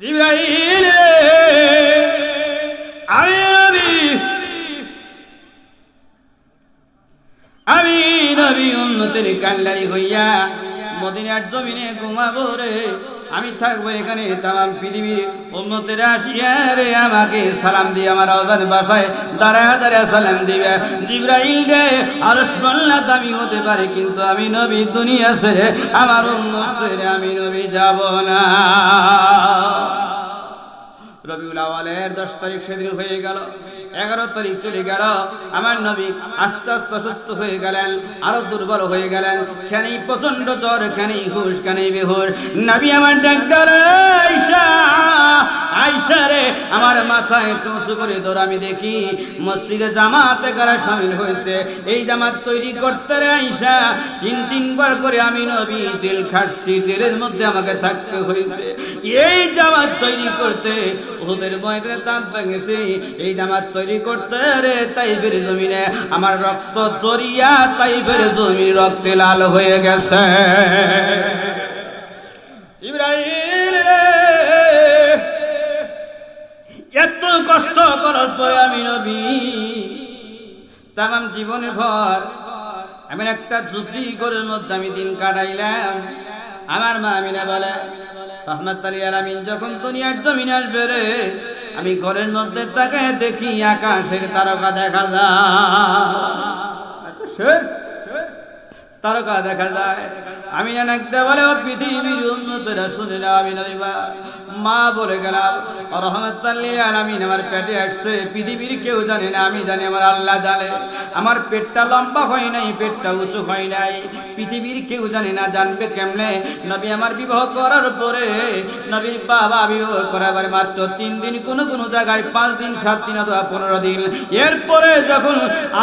জিব্রাইল আমি আমি আমি নবী উন্নতির কান্ডারি হইয়া মদিনার জমিনে ঘুমাবো রে। আমি থাকব এখানে তাম পৃথিবীর উন্নতির আসিয়া রে আমাকে সালাম দিয়ে আমার অজান বাসায় দাঁড়া দাঁড়া সালাম দিবে। জিব্রাইল রে বললা দামি হতে পারি, কিন্তু আমি নবী দুনিয়া ছেড়ে আমার উন্নত ছেড়ে আমি নবী যাব না। রবিউল আওয়ালের দশ তারিখ সেদিন হয়ে গেল। এগারো তারিখ চলে গেল। আমার নবী আস্তে আস্তে অসুস্থ হয়ে গেলেন, আরও দুর্বল হয়ে গেলেন। খেনেই প্রচণ্ড জ্বর, খেনেই হুশ, খেনেই বেহুর নবী আমার ডাক্তার আয়সা রে, আমার মাথায় একটু উঁচু করে ধর, আমি দেখি মসজিদে জামাতে কারা সামিল হয়েছে। এই জামাত তৈরি করতে রে আইসা তিন তিনবার করে আমি নবী জেল খাটছি, জেলের মধ্যে আমাকে থাকতে হয়েছে। এই জামাত তৈরি করতে ওদের ময়দানে দাঁত ভেঙেছে। এই জামাত তৈরি করতে রে তাইফের জমিনে। আমার রক্ত জরিয়া তাইফের জমিন রক্তে লাল হয়ে গেছে। ইব্রাহিম এত কষ্ট করার আমি নবী। তাম জীবনের ভর আমি একটা ঝুপড়ি ঘরের মধ্যে আমি দিন কাটাইলাম। আমার মা আমিনা বলে যখন দুনিয়ার জমিন আসবে রে, আমি ঘরের মধ্যে তাকে দেখি আকাশের তারকা দেখা যায়। তারকা দেখা যায়। আমি অনেক বলে, ও পৃথিবীর উন্নতরা শুনে না আমি মা বলে গেলাম রহমতাল্লিল আলামিন, আমার পেটে আসছে। পৃথিবীর কেউ জানে না, আমি জানি আমার আল্লাহ জানে। আমার পেটটা লম্বা হয় নাই, পেটটা উঁচু হয় নাই। পৃথিবীর কেউ জানে না, জানবে কেমনে? নবী আমার বিবাহ করার পরে নবীর বাবা বিবাহ করাবার মাত্র তিন দিন, কোনো কোনো জায়গায় পাঁচ দিন, সাত দিন অথবা পনেরো দিন। এরপরে যখন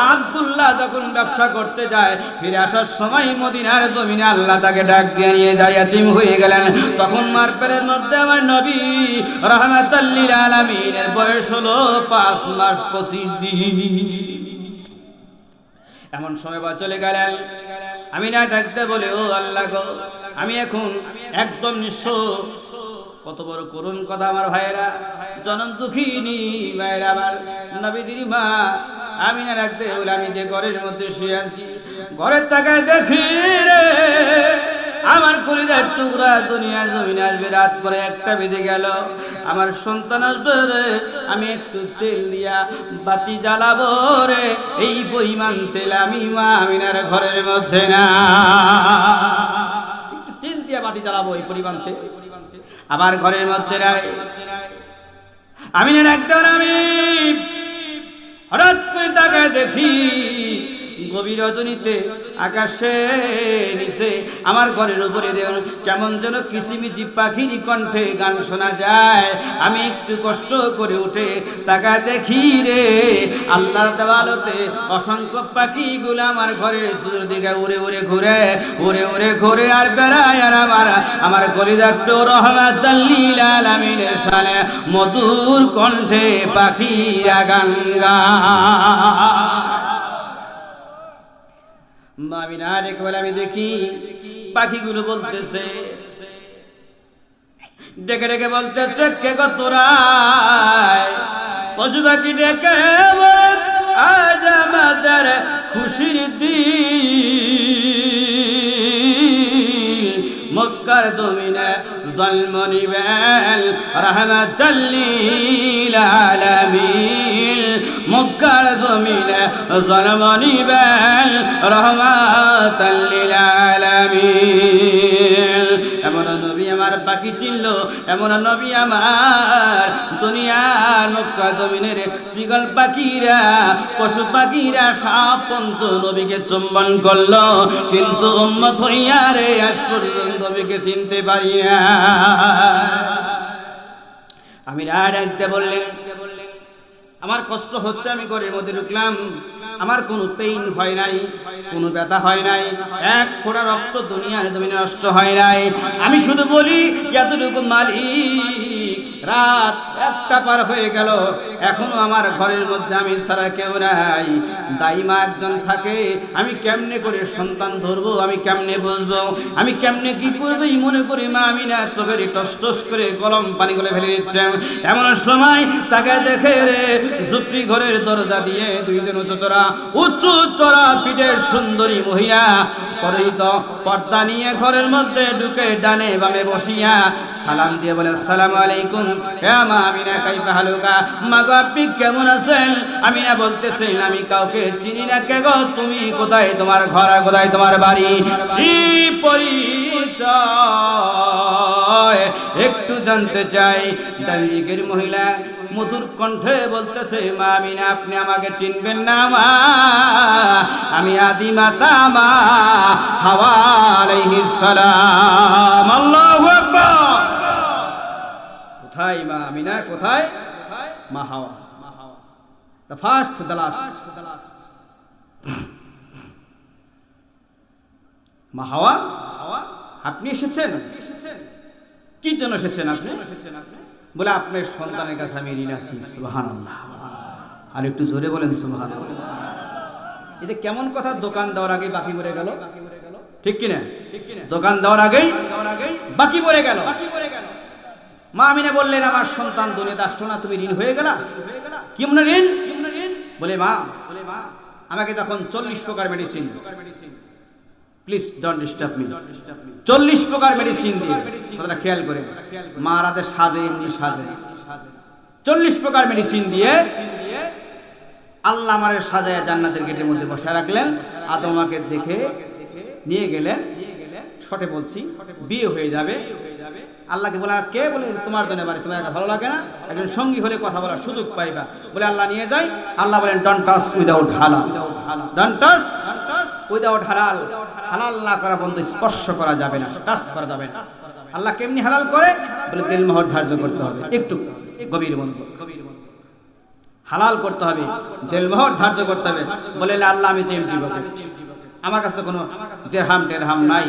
আবদুল্লাহ যখন ব্যবসা করতে যায়, ফিরে আসার সময় মদিনার জমিনে আল্লাহ তাকে ডাক দিয়ে নিয়ে যায়, এতিম হয়ে গেলেন। তখন মার পেটের মধ্যে আমার নবী রহমাতাল্লিল আলামিনের বয়স হলো পাঁচ মাস পঁচিশ দিন। এমন সময় বা চলে গেলেন। আমি না ডাকতে বলে, ও আল্লাহ গো, আমি এখন একদম নিঃস্ব। কত বড় করুণ কথা আমার ভাইয়েরা, জনম দুঃখিনী ভাইয়েরা আমার নবীদির মা। আমি না রাখতে বলে, আমি যে ঘরের মধ্যে শুয়ে আছি, ঘরের তাকায় দেখি রে আমার কলিজার টুকরা দুনিয়ার জমিনে আসবে, রাত করে একটা বেজে গেল। আমার সন্তান আসবে রে, আমি একটু তেল দিয়া বাতি জ্বালাবো রে, এই পরিমাণ তেল আমি মা আমিনার ঘরের মধ্যে না। একটু তেল দিয়া বাতি জ্বালাবো এই পরিমাণ তেল। আমার ঘরের মধ্যে নাই। আমি না একদম আমি হঠাৎ করে তাকায় দেখি গভীর রজনীতে আকাশে নিচে আমার ঘরের উপরে কেমন যেন কিচিমিচি পাখির কণ্ঠে গান শোনা যায়। আমি একটু কষ্ট করে উঠে তাকা দেখি রে, আল্লাহর দেওয়ালতে অসংখ্য পাখিগুলো আমার ঘরের দিকে উড়ে উড়ে ঘুরে, উড়ে উড়ে ঘুরে আর বেড়ায় আর আমার আমার কলিজার তো সালে মধুর কণ্ঠে পাখিরা গান গায়। আমি না বলে আমি দেখি, পাখিগুলো বলতেছে, ডেকে ডেকে বলতেছে, কে তোরাই? পশু পাখি ডেকে আজ আমাদের খুশির দিন। মক্কার জমিনে জন্ম নিবেন রহমতাল্লিল আলামিন। মক্কার জমিনে জন্ম নিবেন রহমতাল্লিল আলামিন এমন নবী আমার পাখি চিনল এমন নবী আমার দুনিয়ার মক্কা জমিনের শিগল পাখিরা, পশু পাখিরা সব পন্ত নবীকে চুম্বন করল। কিন্তু উম্মত হইয়া রে, আজ পর্যন্ত নবীকে চিনতে পারি না। আমি রায় ডাকতে বললেন, আমার কষ্ট হচ্ছে আমি ঘরের মধ্যে ঢুকলাম। আমার কোনো পেইন হয় নাই, কোনো ব্যথা হয় নাই, এক ফোঁটা রক্ত দুনিয়ার জমিনে নষ্ট হয় নাই। আমি শুধু বলি, এতটুকু মালিক, রাত একটা পার হয়ে গেল, এখনও আমার ঘরের মধ্যে আমি সারা কেউ নাই। দাইমা একজন থাকে, আমি কেমনে করে সন্তান ধরবো, আমি কেমনে বুঝব, আমি কেমনে কি করব, এই মনে করি মা আমি না চোখের টস টস করে গরম পানি গুলো ফেলে দিচ্ছেন এমন সময় তাকে দেখে রে, ঝুপড়ি ঘরের দরজা দিয়ে দুইজন উঁচু চড়া উঁচু চড়া পিঠের সুন্দরী মহিলা পর্দা নিয়ে ঘরের মধ্যে ঢুকে ডানে বামে বসিয়া সালাম দিয়ে বলে সালাম আলাইকুম। মা আমিনা, কাইফা হালুকা? মা গো আপনি কেমন আছেন? বলতেছেন, আমি কাউকে চিনি না। কে গো, তুমি কোথায়? তোমার ঘর, কোথায় তোমার বাড়ি? কি পরিচয়? একটু জানতে চাই। ডান মহিলা মধুর কণ্ঠে বলতেছে মা আমিনা আপনি আমাকে চিনবেন না মা। আমি আদি মাতা মা হাওয়া আলাইহিস সালাম। আল্লাহু আকবার। কোথায় মা আমিনা? কোথায়? মা Hawa. The first the last মা হাওয়া? আপনি এসেছেন? কি জন্য এসেছেন আপনি? বলে, আপনার সন্তানের কাছে আমি ঋণ আছি। সুবহানাল্লাহ। আর একটু জোরে বলেন এই যে কেমন কথা, দোকান দেওয়ার আগে বাকি পড়ে গেল। ঠিক কিনা দোকান দেওয়ার আগেই বাকি পড়ে গেল। মা আমিনা বললেন, আমার সন্তান দুনিয়াতে আসতো না, তুমি ঋণ হয়ে গেলা? কি মনে ঋণ? বলে, মা বলে মা আমাকে তখন চল্লিশ প্রকার medicine please don't disturb me চল্লিশ প্রকার মেডিসিন দিয়ে কথাটা খেয়াল করে। মা রাতে সাজে, এমনি সাজে। চল্লিশ প্রকার মেডিসিন দিয়ে আল্লাহ আমারে সাজায় জান্নাতের গেটের মধ্যে বসে রাখলেন। আদমাকে দেখে নিয়ে গেলেন। ছটে বলছি, বিয়ে হয়ে যাবে। আল্লাহকে বলে, আর কে বলে তোমার জন্য বাড়ি তোমার একটা ভালো লাগে না? একজন সঙ্গী হলে কথা বলার সুযোগ পাইবা। বলে আল্লাহ নিয়ে যাই। আল্লাহ বলেন ডন টাচ উইদাউট হালাল ডন টাচ উইদাউট হালাল হালাল না করা বন্ধু স্পর্শ করা যাবে না, টাচ করা যাবে না। আল্লাহ কেমনি হালাল করে? বলে তেল মোহর ধার্য করতে হবে। একটু গভীর মনোযোগ। হালাল করতে হবে দেলমোহর ধার্য করতে হবে। বলে আল্লাহ, আমি তো এমপি আমার কাছে কোনো দেড়হাম টেরহাম নাই।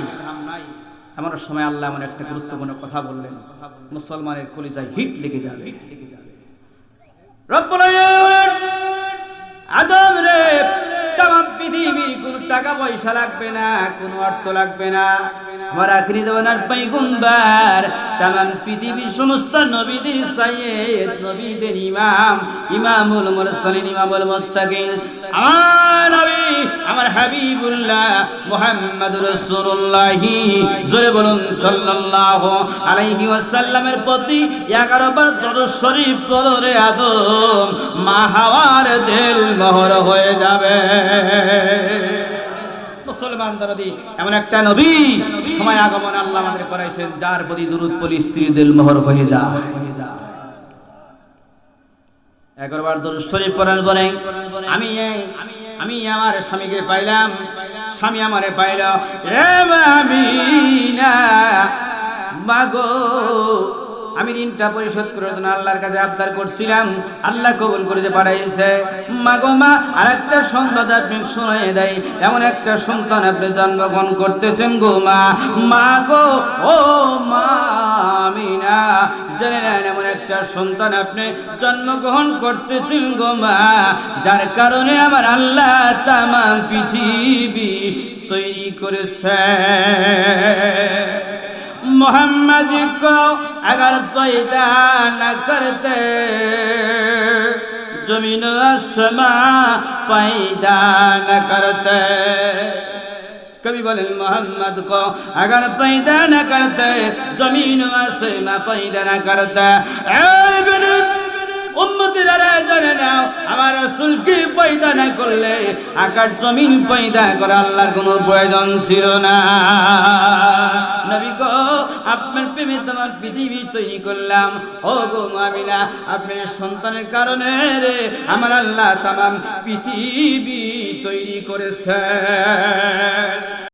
এমন সময় আল্লাহ এমন একটা গুরুত্বপূর্ণ কথা বললেন। মুসলমানের কলিজায় হিট লেগে যাবে। রব্বুল পয়সা লাগবে না, কোনো অর্থ লাগবে না। আমার আখরি জমানার পাইগুম্বার তাম পৃথিবীর সমস্ত নবীদের সাইয়েদ নবীদের ইমাম, ইমামুল মুরসালিন, ইমামুল মুত্তাকিন। আমার নবী, আমার হাবিবুল্লাহ মুহাম্মাদুর রাসূলুল্লাহ, জোরে বলুন সাল্লাল্লাহু আলাইহি ওয়াসাল্লামের প্রতি 11 বার দরুদ শরীফ পড়ে আদম, মা হাওয়ার দিল মোহর হয়ে যাবে। মুসলমান দরদি, এমন একটা নবী সময় আগমন আল্লাহ আমাদের করাইছেন, যার প্রতি দুরুদ পলি স্ত্রী দিল মোহর হয়ে যায়। একবার দরুদ শরীফ পড়ার পরে আমি আমি আমার স্বামীকে পাইলাম, স্বামী আমারে পাইল, এ মাগো আমি ঋণটা পরিশোধ করার জন্য আল্লাহর কাছে আবদার করছিলাম। আল্লাহ কবুল করে যে পাঠাইছে মাগো মা আর একটা সন্তান আপনি শুনে দেয় এমন একটা সন্তান আপনি জন্মগ্রহণ করতেছেন গো মা। মা গো, ও মা আমিনা। জেনে নেন, এমন একটা সন্তান আপনি জন্মগ্রহণ করতেছেন গো মা। যার কারণে আমার আল্লাহ তামাম পৃথিবী তৈরি করেছে। मोहम्मद को अगर पैदा न करते जमीन आसमां पैदा न करते कभी बोले मोहम्मद को अगर पैदा न करते जमीन आसमां पैदा न करते উন্মতিরা জানে না আমার রসুলকে পয়দা না করলে? আকাশ জমিন পয়দা করা আল্লাহর কোনো প্রয়োজন ছিল না। নবী গো, আপনার প্রেমে পৃথিবী তৈরি করলাম। ও গো সন্তানের কারণে রে আমার আল্লাহ তামাম পৃথিবী তৈরি করেছে